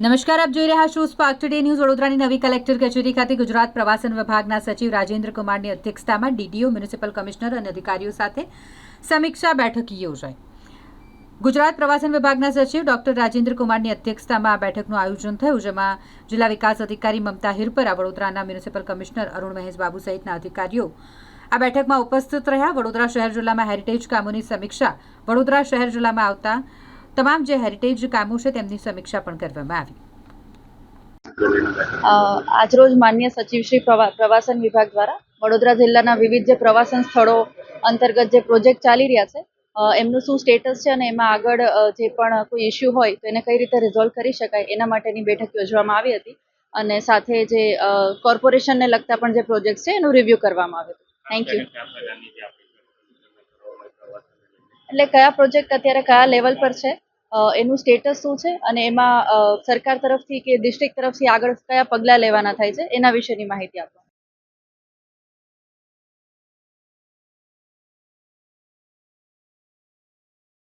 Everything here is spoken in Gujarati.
નમસ્કાર, આપ જોઈ રહ્યા છો સ્પાર્ક ટુડે ન્યૂઝ વડોદરાની નવી કલેક્ટર કચેરી ખાતે ગુજરાત પ્રવાસન વિભાગના સચિવ રાજેન્દ્ર કુમારની અધ્યક્ષતામાં ડીડીઓ, મ્યુનિસિપલ કમિશનર અને અધિકારીઓ સાથે સમીક્ષા બેઠક યોજાઈ. ગુજરાત પ્રવાસન વિભાગના સચિવ ડોક્ટર રાજેન્દ્ર કુમારની અધ્યક્ષતામાં આ બેઠકનું આયોજન થયું, જેમાં જિલ્લા વિકાસ અધિકારી મમતા હિરપરા, વડોદરાના મ્યુનિસિપલ કમિશનર અરુણ મહેશ બાબુ સહિતના અધિકારીઓ આ બેઠકમાં ઉપસ્થિત રહ્યા. વડોદરા શહેર જિલ્લામાં હેરિટેજ કામોની સમીક્ષા વડોદરા શહેર જિલ્લામાં આવતા તમામ જે હેરિટેજ કામો છે તેમની સમીક્ષા પણ કરવામાં આવી. અ, આજરોજ માન્ય સચિવ શ્રી પ્રવાસન વિભાગ દ્વારા વડોદરા જિલ્લાના વિવિધ જે પ્રવાસન સ્થળો અંતર્ગત જે પ્રોજેક્ટ ચાલી રહ્યા છે અ, એમનું શું સ્ટેટસ છે અને એમાં આગળ જે પણ કોઈ ઇસ્યુ હોય તો એને કઈ રીતે રિઝોલ્વ કરી શકાય એના માટેની બેઠક યોજવામાં આવી હતી અને સાથે જે કોર્પોરેશનને લગતા પણ જે પ્રોજેક્ટ છે એનું રિવ્યૂ કરવામાં આવ્યું થેન્ક યુ એટલે કયા પ્રોજેક્ટ અત્યારે કયા લેવલ પર છે? એનું સ્ટેટસ શું છે? અને એમાં સરકાર તરફથી કે ડિસ્ટ્રિક્ટ તરફથી આગળ કયા પગલાં લેવાના થાય છે? એના વિશેની માહિતી આપો.